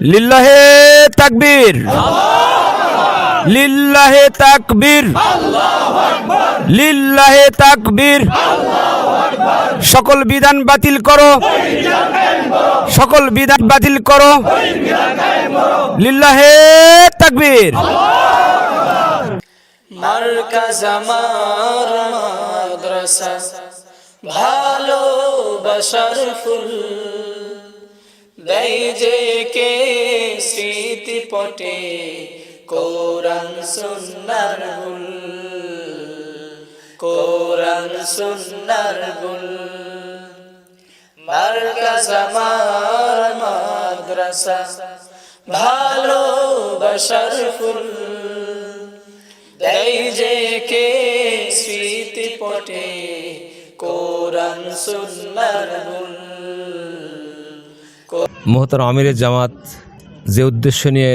লিল্লাহে তাকবীর। লিল্লাহে তাকবীর। লিল্লাহে তাকবীর। সকল বিধান বাতিল করো। সকল বিধান বাতিল করো। লিল্লাহে তাকবীর। মাদ্রাসা, ভালোবাসার ফুল। দেয় যে কে স্মৃতি পটে, কোরআন, সুন্নার গুল। কোরআন, সুন্নার গুল। মার্কাজ আমার মাদ্রাসা ভালোবাসার ফুল। দেয় যে কে স্মৃতি পটে, কোরআন, সুন্নার গুল। মোহতার আমিরের জামাত যে উদ্দেশ্য নিয়ে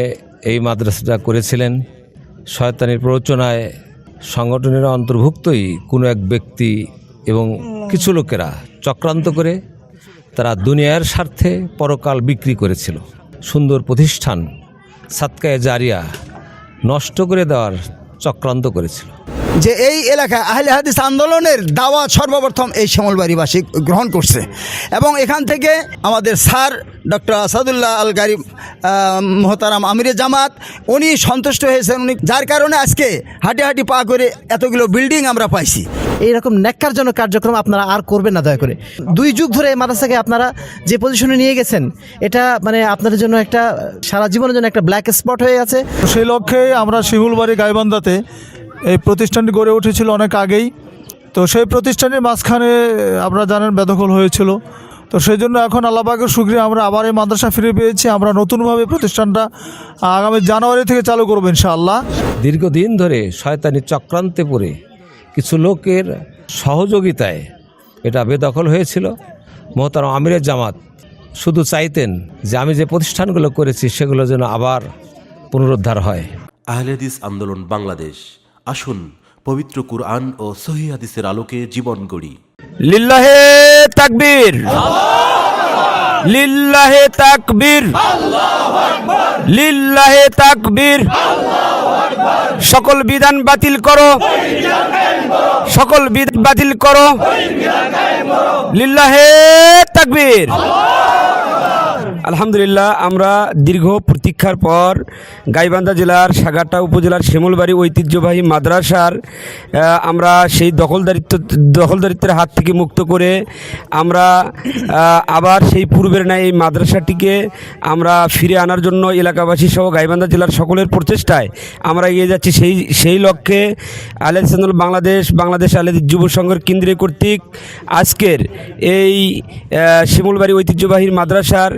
এই মাদ্রাসাটা করেছিলেন, শয়তানির প্ররোচনায় সংগঠনের অন্তর্ভুক্তই কোনো এক ব্যক্তি এবং কিছু লোকেরা চক্রান্ত করে তারা দুনিয়ার স্বার্থে পরকাল বিক্রি করেছিল। সুন্দর প্রতিষ্ঠান সাতকায় জারিয়া নষ্ট করে দেওয়ার চক্রান্ত করেছিল। যে এই এলাকায় আহলে হাদিস আন্দোলনের দাওয়াত সর্বপ্রথম এই শ্যামলবাড়িবাসী গ্রহণ করছে। এবং এখান থেকে আমাদের স্যার ডক্টর আসাদুল্লাহ আল গারিব মোহতারাম আমিরে জামাত উনি সন্তুষ্ট হয়েছেন। উনি যার কারণে আজকে হাঁটি হাঁটি পা করে এতগুলো বিল্ডিং আমরা পাইছি। এইরকম ন্যাক্কারজনক কার্যক্রম আপনারা আর করবেন না দয়া করে। দুই যুগ ধরে এই মাদ্রাসাকে আপনারা যে পজিশনে নিয়ে গেছেন এটা মানে আপনাদের জন্য একটা সারা জীবনের জন্য একটা ব্ল্যাক স্পট হয়ে আছে। সেই লক্ষ্যে আমরা শিমুলবাড়ি গাইবান্ধাতে এই প্রতিষ্ঠানটি গড়ে উঠেছিল অনেক আগেই। তো সেই প্রতিষ্ঠানের মাঝখানে আপনারা জানেন বেদখল হয়েছিল। তো সেই জন্য এখন আল্লাহবাগের সুক্রিয়া আমরা আবার এই মাদ্রাসা ফিরে পেয়েছি। আমরা নতুনভাবে প্রতিষ্ঠানটা আগামী জানুয়ারি থেকে চালু করব ইনশাআল্লাহ। দীর্ঘদিন ধরে শয়তানি চক্রান্তে পড়ে কিছু লোকের সহযোগিতায় এটা বেদখল হয়েছিল। মোহতার আমিরের জামাত শুধু চাইতেন যে আমি যে প্রতিষ্ঠানগুলো করেছি সেগুলো যেন আবার পুনরুদ্ধার হয়। আহলেদিস আন্দোলন বাংলাদেশ। আসুন, পবিত্র কুরআন ও সহি হাদিসের আলোকে জীবন গড়ি। লিল্লাহে তাকবীর। লিল্লাহে তাকবীর। লিল্লাহে তাকবীর। সকল বিধান বাতিল করো। সকল বিধান বাতিল করো। লিল্লাহে তাকবীর। আলহামদুলিল্লাহ, আমরা দীর্ঘ প্রতীক্ষার পর গাইবান্ধা জেলার সাগাটা উপজেলার শ্যামলবাড়ি ঐতিহ্যবাহী মাদ্রাসার আমরা সেই দখলদারিত্ব, দখলদারিত্বের হাত থেকে মুক্ত করে আমরা আবার সেই পূর্বের ন্যায় এই মাদ্রাসাটিকে আমরা ফিরে আনার জন্য এলাকাবাসী সহ গাইবান্ধা জেলার সকলের প্রচেষ্টায় আমরা এগিয়ে যাচ্ছি। সেই সেই লক্ষ্যে আলেদ বাংলাদেশ বাংলাদেশ আলেদ যুব সংঘের কেন্দ্রীয় কর্তৃক আজকের এই শিমুলবাড়ি ঐতিহ্যবাহী মাদ্রাসার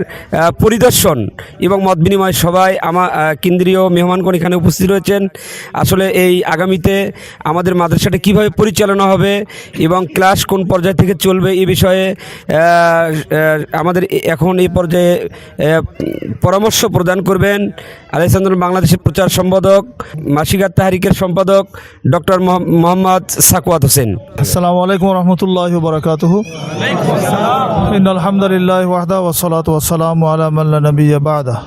পরিদর্শন এবং মত বিনিময় সবাই আমার কেন্দ্রীয় মেহমানগণ এখানে উপস্থিত রয়েছেন। আসলে এই আগামীতে আমাদের মাদ্রাসাটা কীভাবে পরিচালনা হবে এবং ক্লাস কোন পর্যায় থেকে চলবে এ বিষয়ে আমাদের এখন এই পর্যায়ে পরামর্শ প্রদান করবেন। আলেসান্দুল বাংলাদেশের প্রচার সম্পাদক মাসিকার তাহারিকের সম্পাদক ডক্টর মোহাম্মদ সাকুয়াত হোসেন আসসালামু আলাইকুম রহমতুল্লাহ বরকাতুহ ইন আলহামদুলিল্লাহ ওয়াহদা ওসলাত ওয়াসালাম আলা মাল্লা নবী বাদা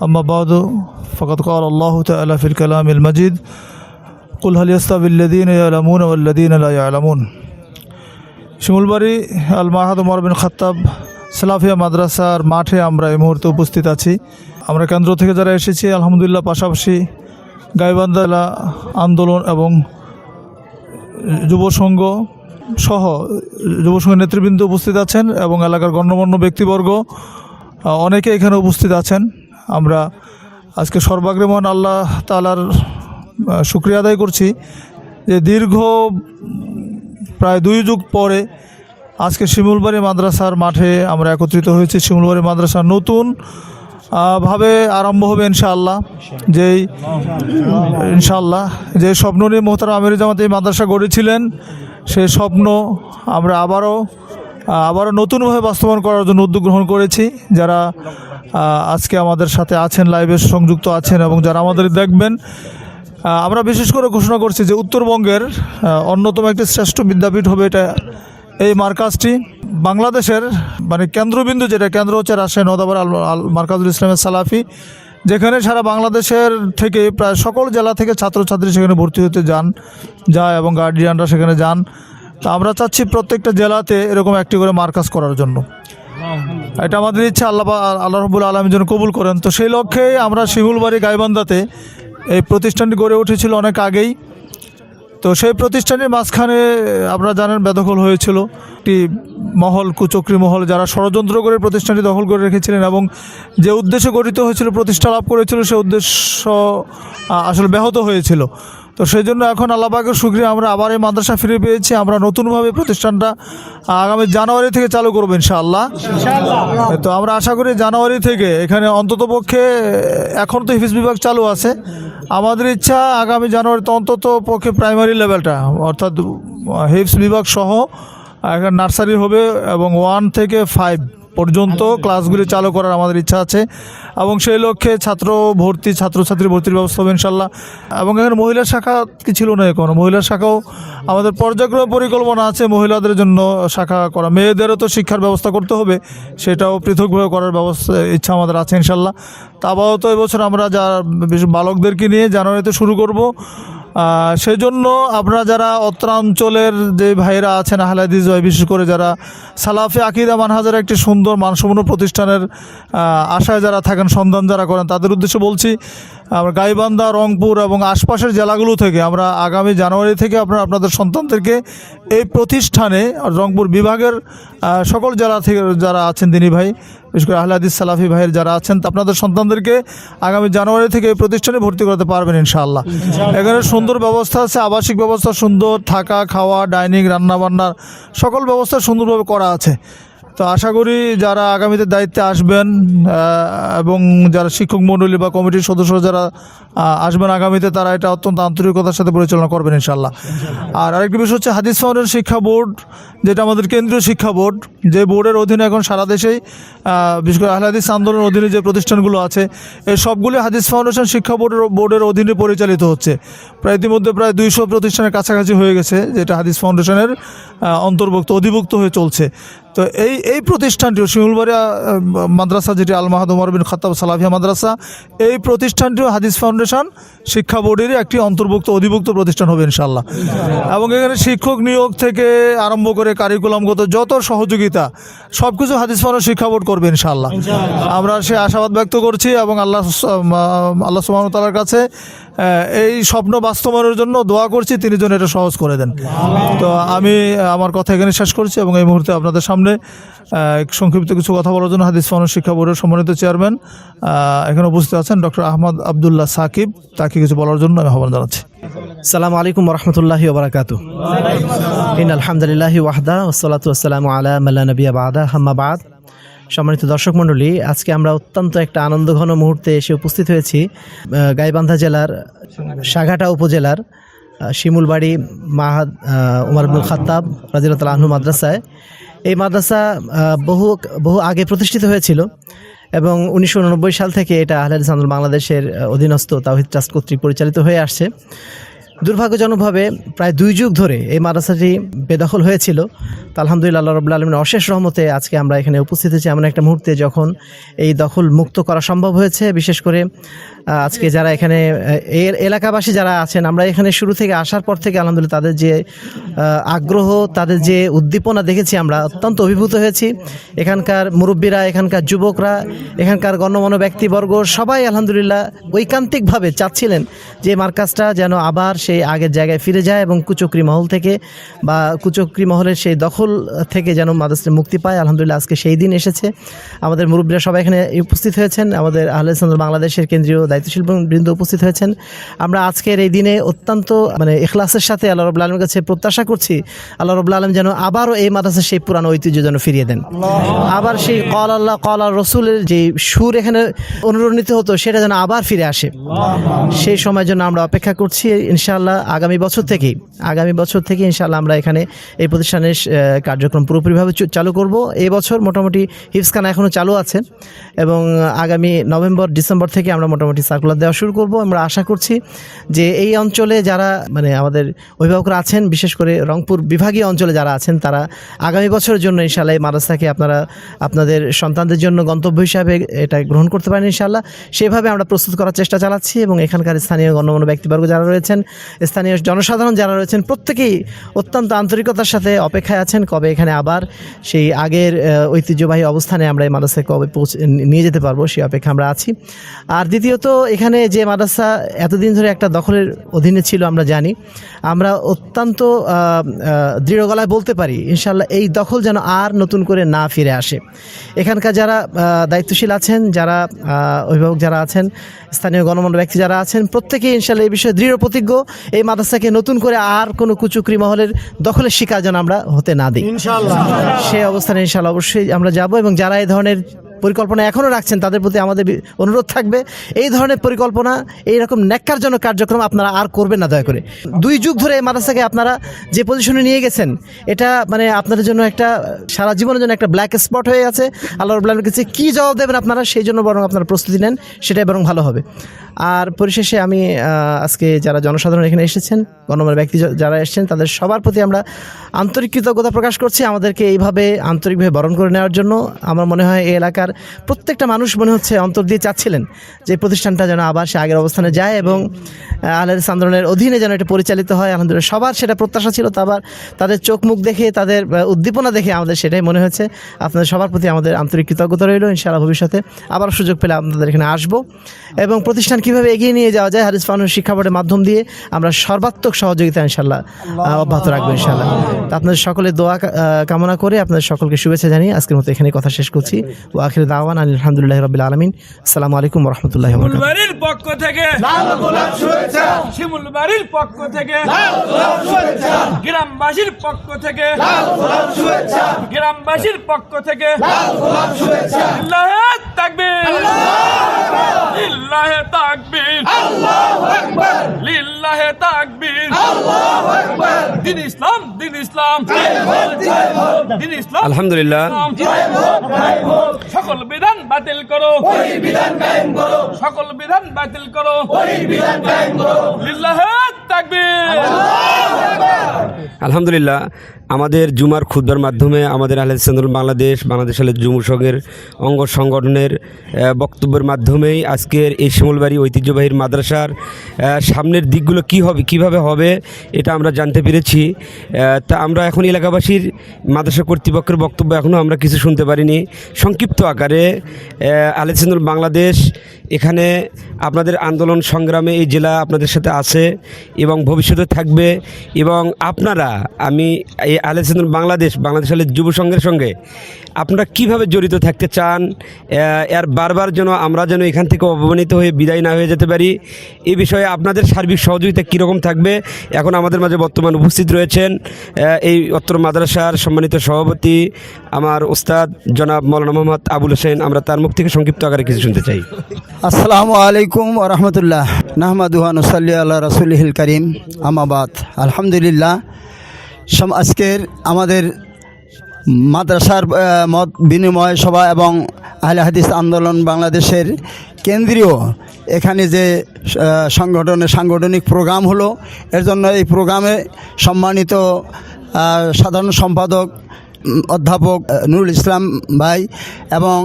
أما بعد فقد قال الله تعالى في الكلام المجيد قل هل يستوي الذين يعلمون والذين لا يعلمون শিমুলবাড়ি আল মাহাদ উমর বিন খাত্তাব সালাফিয়া মাদ্রাসার মাঠে আমরা এই মুহূর্তে উপস্থিত আছি আমরা কেন্দ্র থেকে যারা এসেছি, আলহামদুলিল্লাহ পাশাপাশি গাইবান্ধা আন্দোলন এবং যুবসংঘ সহ যুব সংঘের নেতৃবৃন্দ উপস্থিত আছেন এবং এলাকার গণ্যমান্য ব্যক্তিবর্গ অনেকে এখানে উপস্থিত আছেন। আমরা আজকে সর্বাগ্রেমন আল্লাহ তালার শুক্রিয়া আদায় করছি যে দীর্ঘ, প্রায় দুই যুগ পরে আজকে শিমুলবাড়ি মাদ্রাসার মাঠে আমরা একত্রিত হয়েছি। শিমুলবাড়ি মাদ্রাসার নতুন ভাবে আরম্ভ হবে ইনশাআল্লাহ। যেই ইনশাআল্লাহ, যে স্বপ্ন নিয়ে মোহতারা আমির জামাত এই মাদ্রাসা গড়েছিলেন সেই স্বপ্ন আমরা আবারও আবারও নতুনভাবে বাস্তবায়ন করার জন্য উদ্যোগ গ্রহণ করেছি। যারা আজকে আমাদের সাথে আছেন, লাইভে সংযুক্ত আছেন এবং যারা আমাদের দেখবেন আমরা বিশেষ করে ঘোষণা করছি যে উত্তরবঙ্গের অন্যতম একটি শ্রেষ্ঠ বিদ্যাপীঠ হবে এটা এই মার্কাজটি বাংলাদেশের মানে কেন্দ্রবিন্দু যেটা, কেন্দ্র হচ্ছে রাজশাহী নদাবার আল আল মার্কাজুল ইসলামের সালাফি, যেখানে সারা বাংলাদেশের থেকে প্রায় সকল জেলা থেকে ছাত্রছাত্রী সেখানে ভর্তি হতে যান, যায় এবং গার্ডিয়ানরা সেখানে যান। তা আমরা চাচ্ছি প্রত্যেকটা জেলাতে এরকম একটি করে মার্কাজ করার জন্য। এটা আমাদের ইচ্ছা, আল্লাহ আল্লাহ রবুল আলমের জন্য কবুল করেন। তো সেই লক্ষ্যে আমরা শিমুলবাড়ি, গাইবান্ধাতে এই প্রতিষ্ঠানটি গড়ে উঠেছিল অনেক আগেই। তো সেই প্রতিষ্ঠানের মাঝখানে আপনারা জানেন বেদখল হয়েছিল। একটি মহল, কুচক্রি মহল, যারা ষড়যন্ত্র করে প্রতিষ্ঠানটি দখল করে রেখেছিলেন এবং যে উদ্দেশ্যে গঠিত হয়েছিল, প্রতিষ্ঠা লাভ করেছিল, সে উদ্দেশ্য আসলে ব্যাহত হয়েছিল। তো সেই জন্য এখন আল্লাহবাকের সুক্রিয়া আমরা আবার এই মাদ্রাসা ফিরে পেয়েছি আমরা নতুনভাবে প্রতিষ্ঠানটা আগামী জানুয়ারি থেকে চালু করব ইনশাআল্লাহ। তো আমরা আশা করি জানুয়ারি থেকে এখানে অন্ততপক্ষে এখন তো হিফিজ বিভাগ চালু আছে। আমাদের ইচ্ছা আগামী জানুয়ারিতে অন্তত পক্ষে প্রাইমারি লেভেলটা অর্থাৎ হিফস বিভাগ সহ একটা নার্সারি হবে এবং ওয়ান থেকে ফাইভ। পর্যন্ত ক্লাসগুলি চালু করার আমাদের ইচ্ছা আছে। এবং সেই লক্ষ্যে ছাত্র ভর্তি, ছাত্রছাত্রী ভর্তির ব্যবস্থা হবে ইনশাল্লাহ এবং এখানে মহিলা শাখা কি ছিল না এখনও? মহিলা শাখাও আমাদের পর্যায়ক্রমে পরিকল্পনা আছে মহিলাদের জন্য শাখা করা। মেয়েদেরও তো শিক্ষার ব্যবস্থা করতে হবে, সেটাও পৃথকভাবে করার ব্যবস্থা, ইচ্ছা আমাদের আছে ইনশাল্লাহ তা আপাতত এবছর আমরা যা বালকদেরকে নিয়ে জানুয়ারিতে শুরু করব। আহ, সেই জন্য আপনারা যারা অত্রাঞ্চলের যে ভাইয়েরা আছেন আহলাদিস ভাই বিশেষ করে যারা সালাফে আকিদা মানহাজার একটি সুন্দর মানসম্পন্ন প্রতিষ্ঠানের আশায় যারা থাকেন সন্ধান যারা করেন তাদের উদ্দেশ্যে বলছি আমরা গাইবান্ধা রংপুর এবং আশপাশের জেলাগুলো থেকে আমরা আগামী জানুয়ারি থেকে আপনারা আপনাদের সন্তানদেরকে এই প্রতিষ্ঠানে রংপুর বিভাগের সকল জেলা থেকে যারা আছেন দিনী ভাই বিশেষ করে আহলাদিস সালাফি ভাইয়ের যারা আছেন তা আপনাদের সন্তানদেরকে আগামী জানুয়ারি থেকে এই প্রতিষ্ঠানে ভর্তি করতে পারবেন ইনশাআল্লাহ। এখানে সুন্দর ব্যবস্থা আছে আবাসিক ব্যবস্থা সুন্দর থাকা খাওয়া ডাইনিং রান্নাবান্নার সকল ব্যবস্থা সুন্দরভাবে করা আছে। তো আশা করি যারা আগামীতে দায়িত্বে আসবেন এবং যারা শিক্ষক মণ্ডলী বা কমিটির সদস্য যারা আসবেন আগামীতে তারা এটা অত্যন্ত আন্তরিকতার সাথে পরিচালনা করবেন ইনশাল্লাহ আর আরেকটি বিষয় হচ্ছে হাদিস ফাউন্ডেশন শিক্ষা বোর্ড যেটা আমাদের কেন্দ্রীয় শিক্ষা বোর্ড যে বোর্ডের অধীনে এখন সারা দেশেই বিশেষ করে আহলে হাদিস আন্দোলনের অধীনে যে প্রতিষ্ঠানগুলো আছে এই সবগুলি হাদিস ফাউন্ডেশন শিক্ষা বোর্ডের বোর্ডের অধীনে পরিচালিত হচ্ছে। প্রায় ইতিমধ্যে প্রায় দুইশো প্রতিষ্ঠানের কাছাকাছি হয়ে গেছে যেটা হাদিস ফাউন্ডেশনের অন্তর্ভুক্ত অধিভুক্ত হয়ে চলছে। তো এই এই প্রতিষ্ঠানটিও শিমুলবাড়িয়া মাদ্রাসা যেটি আল মাহাদ উমর বিন খাতাব সালাফিয়া মাদ্রাসা এই প্রতিষ্ঠানটিও হাদিস ফাউন্ডেশন শিক্ষা বোর্ডের একটি অন্তর্ভুক্ত অধিভুক্ত প্রতিষ্ঠান হবে ইনশাল্লাহ এবং এখানে শিক্ষক নিয়োগ থেকে আরম্ভ করে কারিকুলামগত যত সহযোগিতা সব কিছু হাদিস ফাউন্ডেশন শিক্ষা বোর্ড করবে ইনশাল্লাহ আমরা সে আশাবাদ ব্যক্ত করছি এবং আল্লাহ আল্লাহ তাআলার কাছে এই স্বপ্ন বাস্তবায়নের জন্য দোয়া করছি তিনি যেন এটা সহজ করে দেন। তো আমি আমার কথা এখানে শেষ করছি এবং এই মুহূর্তে আপনাদের সামনে আহ, সংক্ষিপ্ত কিছু কথা বলার জন্য হাদিস ফাউন্ডেশন শিক্ষা বোর্ডের সম্মানিত চেয়ারম্যান এখানে উপস্থিত আছেন ডক্টর আহমদ আবদুল্লাহ সাকিব। তাকে কিছু বলার জন্য আমি আহ্বান জানাচ্ছি। সালামু আলাইকুম রহমতুল্লাহি ওবরাকাতু ইন আলহামদুলিল্লাহি ওয়াহদা ওসলাতু আলা মাল্লা নবিয়া বাদা হাম্মা সম্মানিত দর্শক মণ্ডলী আজকে আমরা অত্যন্ত একটা আনন্দঘন মুহূর্তে এসে উপস্থিত হয়েছি গাইবান্ধা জেলার সাঘাটা উপজেলার শিমুলবাড়ি মাহাদ আহ, উমর আব্দুল খাত্তাব রাজিরাতাল আহনু মাদ্রাসায়। এই মাদ্রাসা বহু বহু আগে প্রতিষ্ঠিত হয়েছিল এবং উনিশশো উননব্বই সাল থেকে এটা আহলে আন্দোলন বাংলাদেশের অধীনস্থ তাওহিদ ট্রাস্ট কর্তৃক পরিচালিত হয়ে আসছে। দুর্ভাগ্যজনকভাবে প্রায় দুই যুগ ধরে এই মাদ্রাসাটি বেদখল হয়েছিল। তো আলহামদুলিল্লাহ আল্লাহ রবুল্লা আলমিনের অশেষ রহমতে আজকে আমরা এখানে উপস্থিত হয়েছি এমন একটা মুহূর্তে যখন এই দখল মুক্ত করা সম্ভব হয়েছে। বিশেষ করে আজকে যারা এখানে এর এলাকাবাসী যারা আছেন, আমরা এখানে শুরু থেকে আসার পর থেকে আলহামদুলিল্লাহ তাদের যে আগ্রহ, তাদের যে উদ্দীপনা দেখেছি আমরা, অত্যন্ত অভিভূত হয়েছি। এখানকার মুরব্বীরা, এখানকার যুবকরা, এখানকার গণ্যমান্য ব্যক্তিবর্গ সবাই আলহামদুলিল্লাহ ঐকান্তিকভাবে চাচ্ছিলেন যে মার্কাজটা যেন আবার সেই আগের জায়গায় ফিরে যায় এবং কুচক্রি মহল থেকে বা কুচক্রি মহলের সেই দখল থেকে যেন মাদ্রাসা মুক্তি পায়। আলহামদুলিল্লাহ, আজকে সেই দিন এসেছে। আমাদের মুরব্বীরা সবাই এখানে উপস্থিত হয়েছেন। আমাদের আহলে সুন্নাত বাংলাদেশের কেন্দ্রীয় দায়িত্বশীল বৃন্দ উপস্থিত হয়েছেন। আমরা আজকের এই দিনে অত্যন্ত মানে এখলাসের সাথে আল্লাহ রবুল্লা আলমের কাছে প্রত্যাশা করছি, আল্লাহ রবুল্লা আলম যেন আবারও এই মাদ্রাসার সেই পুরানো ঐতিহ্য যেন ফিরিয়ে দেন। আবার সেই কল আল্লাহ কল আর রসুলের যে সুর এখানে অনুরণিত হতো, সেটা যেন আবার ফিরে আসে। সেই সময় জন্য আমরা অপেক্ষা করছি ইনশাআল্লাহ ইনশাআল্লাহ আগামী বছর থেকেই আগামী বছর থেকে ইনশাআল্লাহ আমরা এখানে এই প্রতিষ্ঠানের কার্যক্রম পুরোপুরিভাবে চালু করব। এই বছর মোটামুটি হিফসখানা এখনও চালু আছে এবং আগামী নভেম্বর, ডিসেম্বর থেকে আমরা মোটামুটি সার্কুলার দেওয়া শুরু করব। আমরা আশা করছি যে এই অঞ্চলে যারা মানে আমাদের অভিভাবকরা আছেন, বিশেষ করে রংপুর বিভাগীয় অঞ্চলে যারা আছেন, তারা আগামী বছরের জন্য ইনশাআল্লাহ এই মাদ্রাসাকে আপনারা, আপনাদের সন্তানদের জন্য গন্তব্য হিসাবে এটা গ্রহণ করতে পারেন ইনশাআল্লাহ। সেভাবে আমরা প্রস্তুত করার চেষ্টা চালাচ্ছি এবং এখানকার স্থানীয় গণ্যমান্য ব্যক্তিবর্গ যারা রয়েছেন স্থানীয় জনসাধারণ যারা রয়েছেন, প্রত্যেকেই অত্যন্ত আন্তরিকতার সাথে অপেক্ষায় আছেন। কবে এখানে আবার সেই আগের ঐতিহ্যবাহী অবস্থানে আমরা এই মাদ্রাসায় কবে পৌঁছে, নিয়ে যেতে পারব সেই অপেক্ষা আমরা আছি। আর দ্বিতীয়ত, এখানে যে মাদ্রাসা এতদিন ধরে একটা দখলের অধীনে ছিল আমরা জানি। আমরা অত্যন্ত দৃঢ় গলায় বলতে পারি ইনশাল্লাহ এই দখল যেন আর নতুন করে না ফিরে আসে। এখানকার যারা দায়িত্বশীল আছেন, যারা অভিভাবক যারা আছেন, স্থানীয় গণমান্য ব্যক্তি যারা আছেন, প্রত্যেকেই ইনশাল্লাহ এই বিষয়ে দৃঢ় প্রতিজ্ঞ। এই মাদ্রাসাকে নতুন করে আর কোনো কুচুকরি মহলের দখলের শিকার যেন আমরা হতে না দিই। সেই অবস্থানে ইনশাল্লাহ অবশ্যই আমরা যাব এবং যারা এই ধরনের পরিকল্পনা এখনও রাখছেন, তাদের প্রতি আমাদের অনুরোধ থাকবে। এই ধরনের পরিকল্পনা, এই রকম ন্যাক্কারজনক কার্যক্রম আপনারা আর করবেন না দয়া করে। দুই যুগ ধরে এই মাদ্রাসাকে আপনারা যে পজিশনে নিয়ে গেছেন, এটা মানে আপনাদের জন্য একটা, সারা জীবনের জন্য একটা ব্ল্যাক স্পট হয়ে আছে। আল্লাহ রবুল্লাহের কাছে কী জবাব দেবেন আপনারা? সেই জন্য বরং আপনারা প্রস্তুতি নেন, সেটাই বরং ভালো হবে। আর পরিশেষে আমি আজকে যারা জনসাধারণ এখানে এসেছেন গণমান্য ব্যক্তি যারা এসেছেন, তাদের সবার প্রতি আমরা আন্তরিক কৃতজ্ঞতা প্রকাশ করছি। আমাদেরকে এইভাবে আন্তরিকভাবে বরণ করে নেওয়ার জন্য। আমার মনে হয় এই এলাকার প্রত্যেকটা মানুষ মনে হচ্ছে অন্তর দিয়ে চাচ্ছিলেন যে প্রতিষ্ঠানটা যেন আবার সে আগের অবস্থানে যায় এবং আহলের আন্দোলনের অধীনে যেন এটা পরিচালিত হয়। আলহামদুলিল্লাহ সবার সেটা প্রত্যাশা ছিল তা আবার তাদের চোখ মুখ দেখে তাদের উদ্দীপনা দেখে আমাদের সেটাই মনে হয়েছে আপনাদের সবার প্রতি আমাদের আন্তরিক কৃতজ্ঞতা রইল ইনশাআল্লাহ ভবিষ্যতে আবার সুযোগ পেলে আপনাদের এখানে আসব। এবং প্রতিষ্ঠান কীভাবে এগিয়ে নিয়ে যাওয়া যায় হারিস ফাউন্ডেশন শিক্ষা বোর্ডের মাধ্যম দিয়ে আমরা সর্বাত্মক সহযোগিতা ইনশাল্লাহ অব্যাহত রাখব ইনশাল্লাহ আপনাদের সকলে দোয়া কামনা করে আপনাদের সকলকে শুভেচ্ছা জানিয়ে আজকের মতো এখানে কথা শেষ করছি। আখির দাওয়ান আলহামদুলিল্লাহ রবিল আলমিন। আসসালামু আলাইকুম রহমতুল্লাহ শিমুলবাড়ির পক্ষ থেকে শিমুলবাড়ির পক্ষ থেকে গ্রামবাসীর পক্ষ থেকে গ্রামবাসীর পক্ষ থেকে লিল্লাহে তাকবীর। লিল্লাহে তাকবীর। লিল্লাহে তাকবীর। দিন ইসলাম দিন ইসলাম। দিন ইসলাম। আলহামদুলিল্লাহ। সকল বিধান বাতিল করো। সকল বিধান বাতিল করো। লিল্লাহে তাকবীর। আলহামদুলিল্লাহ আমাদের জুমার খুদ্বার মাধ্যমে আমাদের আহলে আন্দোলন বাংলাদেশ বাংলাদেশ আহলে সংঘের অঙ্গ সংগঠনের বক্তব্যের মাধ্যমেই আজকের এই শিমলবাড়ি ঐতিহ্যবাহীর মাদ্রাসার সামনের দিকগুলো কি হবে, কীভাবে হবে, এটা আমরা জানতে পেরেছি। তা আমরা এখন এলাকাবাসীর, মাদ্রাসা কর্তৃপক্ষের বক্তব্য এখনও আমরা কিছু শুনতে পারিনি। সংক্ষিপ্ত আকারে আহলে আন্দোলন বাংলাদেশ এখানে আপনাদের আন্দোলন সংগ্রামে এই জেলা আপনাদের সাথে আছে এবং ভবিষ্যতে থাকবে এবং আপনারা, আমি এই আলেসেন্দ্র বাংলাদেশ বাংলাদেশ আলের যুব সংঘের সঙ্গে, আপনারা কীভাবে জড়িত থাকতে চান এর বারবার যেন আমরা যেন এখান থেকে অপমানিত হয়ে বিদায় না হয়ে যেতে পারি, এ বিষয়ে আপনাদের সার্বিক সহযোগিতা কীরকম থাকবে, এখন আমাদের মাঝে বর্তমান উপস্থিত রয়েছেন এই অত্র মাদ্রাসার সম্মানিত সভাপতি আমার ওস্তাদ জনাব মৌলানা মোহাম্মদ আবুল হোসেন। আমরা তার মুখ থেকে সংক্ষিপ্ত আকারে কিছু শুনতে চাই। আসসালামু আলাইকুম রহমতুল্লাহ। নাহমাদুহান সাল্লি আল্লাহ রসুলহিল করিম। আমাবাদ আলহামদুলিল্লাহ আজকের আমাদের মাদ্রাসার মত বিনিময় সভা এবং আহলে হাদিস আন্দোলন বাংলাদেশের কেন্দ্রীয় এখানে যে সংগঠনের সাংগঠনিক প্রোগ্রাম হলো, এর জন্য এই প্রোগ্রামে সম্মানিত সাধারণ সম্পাদক অধ্যাপক নুরুল ইসলাম ভাই এবং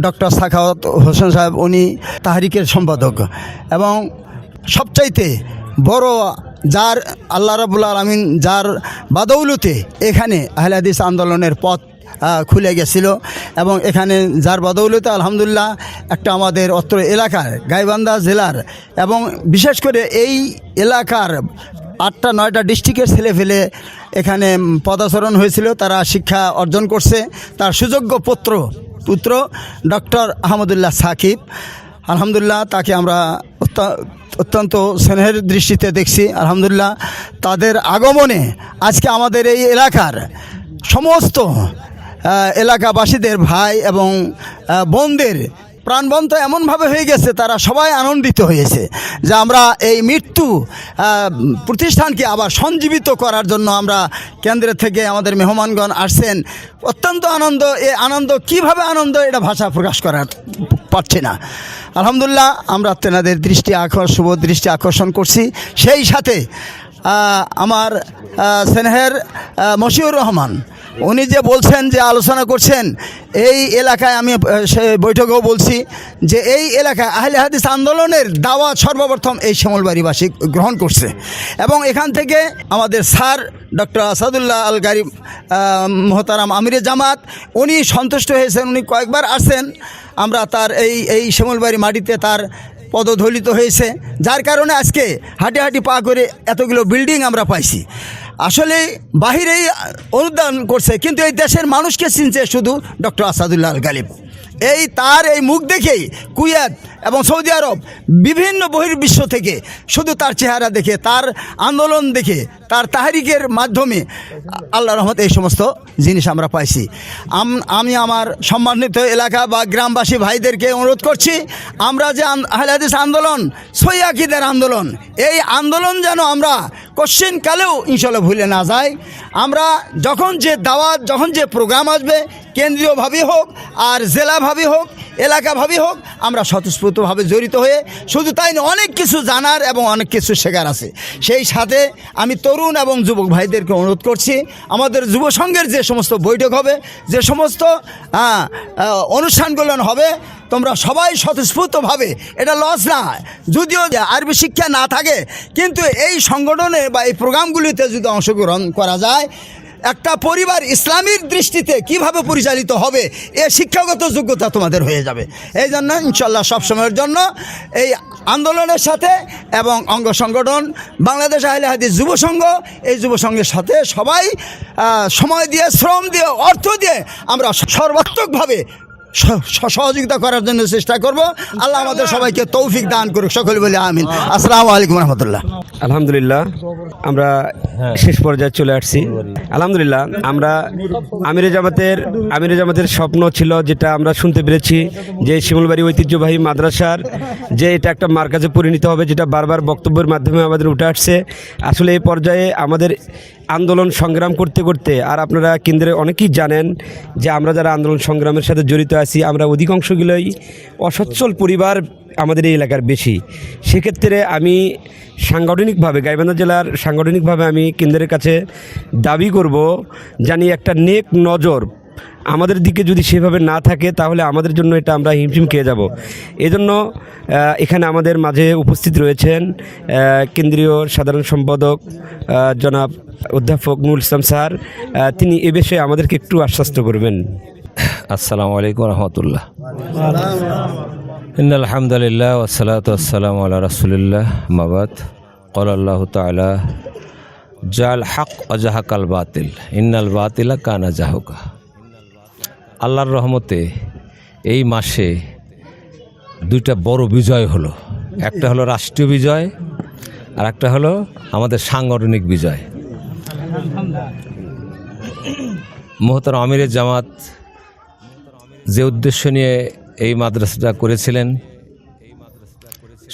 ডক্টর সাখাওয়াত হোসেন সাহেব, উনি তাহারিকের সম্পাদক। এবং সবচাইতে বড় যার আল্লাহ রাবুল আলমিন যার বাদৌলতে এখানে আহলে হাদিস আন্দোলনের পথ খুলে গেছিল এবং এখানে যার বদৌলতে আলহামদুলিল্লাহ একটা আমাদের অত্র এলাকার গাইবান্ধা জেলার এবং বিশেষ করে এই এলাকার আটটা, নয়টা ডিস্ট্রিক্টের ছেলে ফেলে এখানে পদাচরণ হয়েছিল, তারা শিক্ষা অর্জন করছে। তার সুযোগ্য পুত্র পুত্র ডক্টর আহমদুল্লাহ সাকিব। আলহামদুলিল্লাহ, তাকে আমরা অত্যা- অত্যন্ত স্নেহের দৃষ্টিতে দেখছি। আলহামদুলিল্লাহ, তাদের আগমনে আজকে আমাদের এই এলাকার সমস্ত এলাকাবাসীদের ভাই এবং বোনদের প্রাণবন্ত এমনভাবে হয়ে গেছে, তারা সবাই আনন্দিত হয়েছে যে আমরা এই মৃত্যু প্রতিষ্ঠানকে আবার সঞ্জীবিত করার জন্য আমরা কেন্দ্রের থেকে আমাদের মেহমানগণ আসছেন। অত্যন্ত আনন্দ, এ আনন্দ কীভাবে আনন্দ, এটা ভাষা প্রকাশ করার পারছি না। আলহামদুলিল্লাহ, আমরা তেনাদের দৃষ্টি আকর্ষণ শুভ দৃষ্টি আকর্ষণ করছি। সেই সাথে আমার স্নেহের মশিউর রহমান উনি যে বলছেন যে আলোচনা করছেন, এই এলাকায় আমি সে বৈঠকেও বলছি যে এই এলাকায় আহলে হাদিস আন্দোলনের দাওয়াত সর্বপ্রথম এই শ্যামলবাড়িবাসী গ্রহণ করছে। এবং এখান থেকে আমাদের স্যার ডক্টর আসাদুল্লাহ আল গারিব মোহতারাম আমিরে জামাত, উনি সন্তুষ্ট হয়েছেন, উনি কয়েকবার আসছেন। আমরা তার এই এই শ্যামলবাড়ি মাটিতে তার পদধলিত হয়েছে, যার কারণে আজকে হাঁটি হাঁটি পা করে এতগুলো বিল্ডিং আমরা পাইছি। আসলে বাহিরেই অনুদান করছে, কিন্তু এই দেশের মানুষকে চিনছে শুধু ডক্টর আসাদুল্লাহ গালিব। এই তার এই মুখ দেখেই কুয়েত এবং সৌদি আরব বিভিন্ন বহির্বিশ্ব থেকে শুধু তার চেহারা দেখে, তার আন্দোলন দেখে, তার তাহারিকের মাধ্যমে আল্লাহ রহমত এই সমস্ত জিনিস আমরা পাইছি। আম- আমি আমার সম্মানিত এলাকা বা গ্রামবাসী ভাইদেরকে অনুরোধ করছি, আমরা যে হাদিস আন্দোলন সৈয়াকিদের আন্দোলন, এই আন্দোলন যেন আমরা কোশ্চিন কালেও ইনশাল্লাহ ভুলে না যাই। আমরা যখন যে দাওয়াত, যখন যে প্রোগ্রাম আসবে, কেন্দ্রীয়ভাবেই হোক আর জেলাভাবেই হোক, এলাকাভাবেই হোক, আমরা স্বতঃস্ফূর্তভাবে জড়িত হয়ে শুধু তাই না অনেক কিছু জানার এবং অনেক কিছু শেখার আছে। সেই সাথে আমি তরুণ এবং যুবক ভাইদেরকে অনুরোধ করছি, আমাদের যুব সংঘের যে সমস্ত বৈঠক হবে, যে সমস্ত অনুষ্ঠানগুলো হবে, তোমরা সবাই স্বতঃস্ফূর্তভাবে এটা লস না, যদিও আরবি শিক্ষা না থাকে, কিন্তু এই সংগঠনে বা এই প্রোগ্রামগুলিতে যদি অংশগ্রহণ করা যায় একটা পরিবার ইসলামীর দৃষ্টিতে কীভাবে পরিচালিত হবে, এ শিক্ষাগত যোগ্যতা তোমাদের হয়ে যাবে। এই জন্য ইনশাল্লাহ সবসময়ের জন্য এই আন্দোলনের সাথে এবং অঙ্গ সংগঠন, বাংলাদেশ আহলে হাদিস যুব সংঘ, এই যুব সংঘের সাথে সবাই সময় দিয়ে, শ্রম দিয়ে, অর্থ দিয়ে আমরা সর্বাত্মকভাবে সহযোগিতা করার জন্য চেষ্টা করব। আল্লাহ আমাদের সবাইকে তৌফিক দান করুক সকলে বলে আমিন। আসসালামু আলাইকুম রহমতুল্লাহ। আলহামদুলিল্লাহ আমরা শেষ পর্যায়ে চলে আসছি। আলহামদুলিল্লাহ আমরা আমিরে জামাতের আমিরে জামাতের স্বপ্ন ছিল যেটা আমরা শুনতে পেরেছি যে শিমুলবাড়ি ঐতিহ্যবাহী মাদ্রাসার যে এটা একটা মার্কাজে পরিণত হবে যেটা বারবার বক্তব্যের মাধ্যমে আমাদের উঠে আসছে। আসলে এই পর্যায়ে আমাদের আন্দোলন সংগ্রাম করতে করতে, আর আপনারা কেন্দ্রে অনেকেই জানেন যে আমরা যারা আন্দোলন সংগ্রামের সাথে জড়িত আছি, আমরা অধিকাংশগুলোই অসচ্ছল পরিবার আমাদের এই এলাকার বেশি। সেক্ষেত্রে আমি সাংগঠনিকভাবে, গাইবান্ধা জেলার সাংগঠনিকভাবে আমি কেন্দ্রের কাছে দাবি করব, জানি একটা নেক নজর আমাদের দিকে যদি সেভাবে না থাকে, তাহলে আমাদের জন্য এটা আমরা হিমশিম খেয়ে যাব। এজন্য এখানে আমাদের মাঝে উপস্থিত রয়েছেন কেন্দ্রীয় সাধারণ সম্পাদক জনাব অধ্যাপক নুল ইসলাম স্যার। তিনি এ বিষয়ে আমাদেরকে একটু আশ্বস্ত করবেন। আসসালামু আলাইকুম রহমতুল্লাহ। ইন আলহামদুলিল্লাহ ওসালাত ওসালাম আল্লাহ রসুলিল্লাহ মাবাদ কল আল্লাহ তালা জাল হক অজাহাকাল বাতিল, ইন্নাল বাতিলা কানা জাহুকা। আল্লাহর রহমতে এই মাসে দুইটা বড় বিজয় হলো। একটা হলো রাষ্ট্রীয় বিজয়, আর একটা হলো আমাদের সাংগঠনিক বিজয়। মোহতার আমিরের জামাত যে উদ্দেশ্য নিয়ে এই মাদ্রাসাটা করেছিলেন,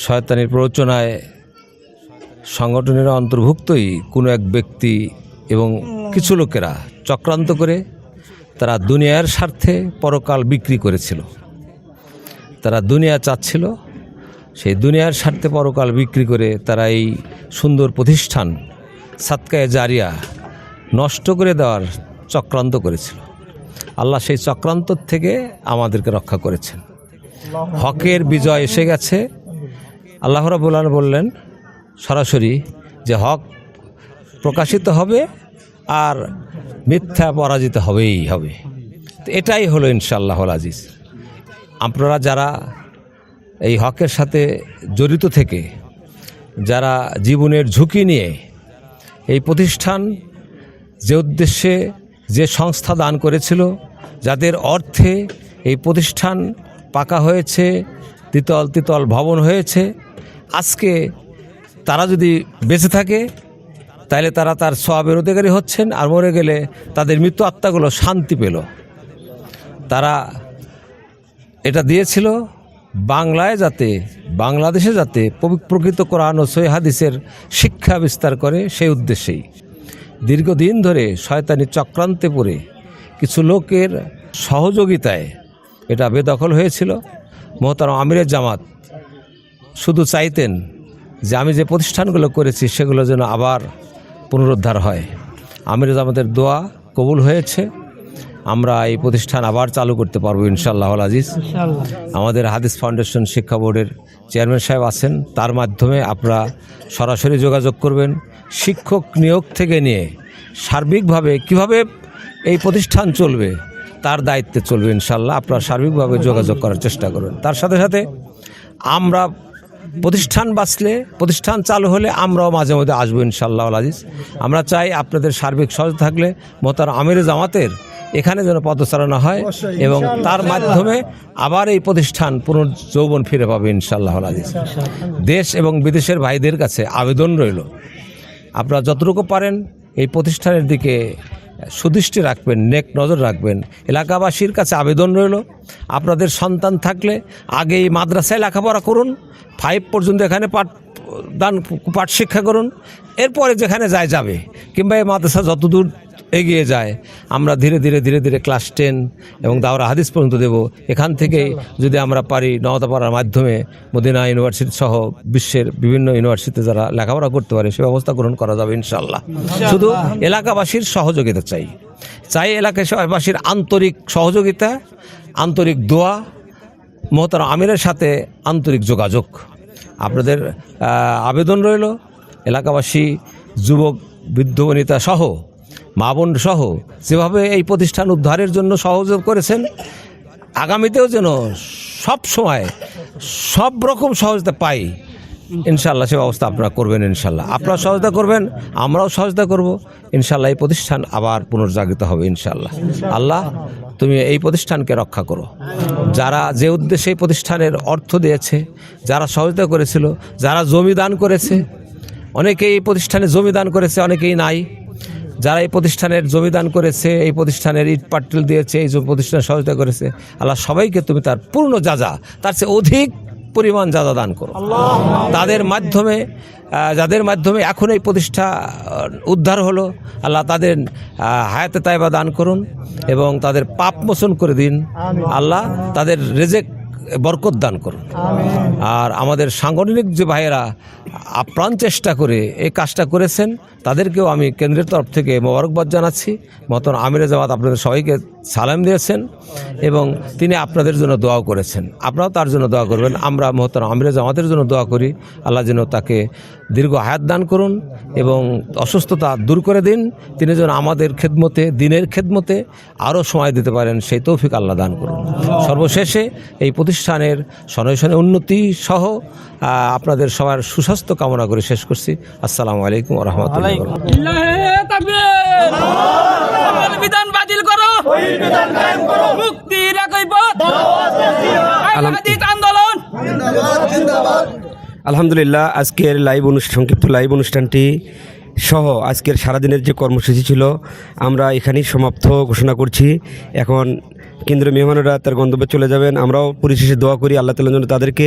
শয়তানির প্ররোচনায় সংগঠনের অন্তর্ভুক্তই কোনো এক ব্যক্তি এবং কিছু লোকেরা চক্রান্ত করে তারা দুনিয়ার স্বার্থে পরকাল বিক্রি করেছিল। তারা দুনিয়া চাচ্ছিল, সেই দুনিয়ার স্বার্থে পরকাল বিক্রি করে তারা এই সুন্দর প্রতিষ্ঠান সাতকায় জারিয়া নষ্ট করে দেওয়ার চক্রান্ত করেছিল। আল্লাহ সেই চক্রান্ত থেকে আমাদেরকে রক্ষা করেছেন। হকের বিজয় এসে গেছে। আল্লাহ রাবুল আলম বললেন সরাসরি যে হক প্রকাশিত হবে আর মিথ্যা পরাজিত হবেই হবে। এটাই হলো ইনশাল্লাহ আজিজ। আপনারা যারা এই হকের সাথে জড়িত থেকে, যারা জীবনের ঝুঁকি নিয়ে এই প্রতিষ্ঠান যে উদ্দেশ্যে যে সংস্থা দান করেছিল, যাদের অর্থে এই প্রতিষ্ঠান পাকা হয়েছে, তিতল তিতল ভবন হয়েছে, আজকে তারা যদি বেঁচে থাকে তাহলে তারা তার সবের অধিকারী হচ্ছেন আর মরে গেলে তাদের মৃত্যু আত্মাগুলো শান্তি পেল। তারা এটা দিয়েছিল বাংলায় যাতে, বাংলাদেশে যাতে প্রকৃত কোরআন ও হাদিসের শিক্ষা বিস্তার করে সেই উদ্দেশ্যেই। দীর্ঘদিন ধরে শয়তানি চক্রান্তে পড়ে কিছু লোকের সহযোগিতায় এটা বেদখল হয়েছিল। মোহতারাম আমিরের জামাত শুধু চাইতেন যে আমি যে প্রতিষ্ঠানগুলো করেছি সেগুলো যেন আবার পুনরুদ্ধার হয়। আমির আমাদের দোয়া কবুল হয়েছে। আমরা এই প্রতিষ্ঠান আবার চালু করতে পারব ইনশাল্লাহ আজিজ। আমাদের হাদিস ফাউন্ডেশন শিক্ষা বোর্ডের চেয়ারম্যান সাহেব আছেন। তার মাধ্যমে আপনারা সরাসরি যোগাযোগ করবেন। শিক্ষক নিয়োগ থেকে নিয়ে সার্বিকভাবে কীভাবে এই প্রতিষ্ঠান চলবে তার দায়িত্বে চলবে ইনশাল্লাহ আপনারা সার্বিকভাবে যোগাযোগ করার চেষ্টা করবেন। তার সাথে সাথে আমরা প্রতিষ্ঠান বাঁচলে প্রতিষ্ঠান চালু হলে আমরাও মাঝে মধ্যে আসব ইনশাল্লাহ আজিজ। আমরা চাই আপনাদের সার্বিক সহজ থাকলে মতার আমির জামাতের এখানে যেন পদচারণা হয় এবং তার মাধ্যমে আবার এই প্রতিষ্ঠান পুনর্যৌবন ফিরে পাবে ইনশাল্লাহ আজিজ। দেশ এবং বিদেশের ভাইদের কাছে আবেদন রইল। আপনারা যতটুকু পারেন এই প্রতিষ্ঠানের দিকে সুদৃষ্টি রাখবেন, নেক নজর রাখবেন। এলাকাবাসীর কাছে আবেদন রইল, আপনাদের সন্তান থাকলে আগে এই মাদ্রাসায় লেখাপড়া করুন ফাইভ পর্যন্ত এখানে পাঠ দান পাঠ শিক্ষা করুন, এরপরে যেখানে যায় যাবে, কিংবা এই মাদ্রাসা যতদূর এগিয়ে যায়। আমরা ধীরে ধীরে ধীরে ধীরে ক্লাস টেন এবং দাওরা হাদিস পর্যন্ত দেব। এখান থেকে যদি আমরা পারি নওদাপাড়ার মাধ্যমে মদিনা ইউনিভার্সিটি সহ বিশ্বের বিভিন্ন ইউনিভার্সিটিতে যারা লেখাপড়া করতে পারে সে ব্যবস্থা গ্রহণ করা যাবে ইনশাল্লাহ শুধু এলাকাবাসীর সহযোগিতা চাই। চাই এলাকাবাসীর আন্তরিক সহযোগিতা আন্তরিক দোয়া মোহতার আমিরের সাথে আন্তরিক যোগাযোগ। আপনাদের আবেদন রইল। এলাকাবাসী যুবক বৃদ্ধ বনিতা সহ মা বোন সহ যেভাবে এই প্রতিষ্ঠান উদ্ধারের জন্য সহযোগ করেছেন, আগামীতেও যেন সব সময় সব রকম সহযোগিতা পাই ইনশাল্লাহ সে ব্যবস্থা আপনারা করবেন ইনশাল্লাহ আপনারা সহযোগিতা করবেন, আমরাও সহযোগিতা করব ইনশাল্লাহ এই প্রতিষ্ঠান আবার পুনর্জাগৃত হবে ইনশাল্লাহ আল্লাহ, তুমি এই প্রতিষ্ঠানকে রক্ষা করো। যারা যে উদ্দেশ্যে এই প্রতিষ্ঠানের অর্থ দিয়েছে, যারা সহযোগিতা করেছিল, যারা জমি দান করেছে, অনেকেই এই প্রতিষ্ঠানে জমি দান করেছে, অনেকেই নাই। যারা এই প্রতিষ্ঠানের জমিদান করেছে, এই প্রতিষ্ঠানের ইট পাট্টেল দিয়েছে, এই প্রতিষ্ঠানের সহযোগিতা করেছে, আল্লাহ সবাইকে তুমি তার পূর্ণ যা যা, তার চেয়ে অধিক পরিমাণ যা দান করো। তাদের মাধ্যমে যাদের মাধ্যমে এখন এই প্রতিষ্ঠা উদ্ধার হলো, আল্লাহ তাদের হায়াতে তাইবা দান করুন এবং তাদের পাপ মোচন করে দিন। আল্লাহ তাদের রেজেক বরকত দান করুন। আর আমাদের সাংগঠনিক যে ভাইয়েরা আপ্রাণ চেষ্টা করে এই কাজটা করেছেন, তাদেরকেও আমি কেন্দ্রের তরফ থেকে মোবারকবাদ জানাচ্ছি। মতন আমিরে জামাত আপনাদের সবাইকে সালাম দিয়েছেন এবং তিনি আপনাদের জন্য দোয়াও করেছেন। আপনারাও তার জন্য দোয়া করবেন। আমরা মহতরম আমিরে আমাদের জন্য দোয়া করি। আল্লাহ যেন তাকে দীর্ঘ হায়াত দান করুন এবং অসুস্থতা দূর করে দিন। তিনি যেন আমাদের খেদমতে দিনের খেদমতে আরও সময় দিতে পারেন। সেই তৌফিক আল্লাহ দান করুন। সর্বশেষে এই প্রতিষ্ঠানের সনয়সনে উন্নতি সহ আপনাদের সবার সুস্বাস্থ্য কামনা করে শেষ করছি। আসসালামু আলাইকুম রহমতুল্লাহ আন্দোলন। আলহামদুলিল্লাহ আজকের লাইভ অনুষ্ঠান সংক্ষিপ্ত লাইভ অনুষ্ঠানটি সহ আজকের সারাদিনের যে কর্মসূচি ছিল আমরা এখানেই সমাপ্ত ঘোষণা করছি। এখন কেন্দ্রীয় মেহমানরা তার গন্তব্যে চলে যাবেন। আমরাও পরিশেষে দোয়া করি আল্লাহ তালা যেন তাদেরকে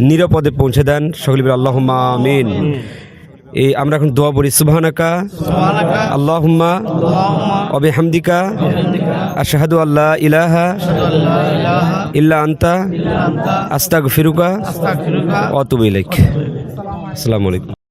নিরাপদে পৌঁছে দেন। সকলে আল্লাহ আমিন। এই আমরা এখন দোয়া পড়ি সুবহানাকা আল্লাহুম্মা অবে হামদিকা আশাহাদু আল্লাহ ইলাহা ইল্লা আন্তা আস্তাক ফিরুকা অতুবিলাইক আসসালামু আলাইকুম।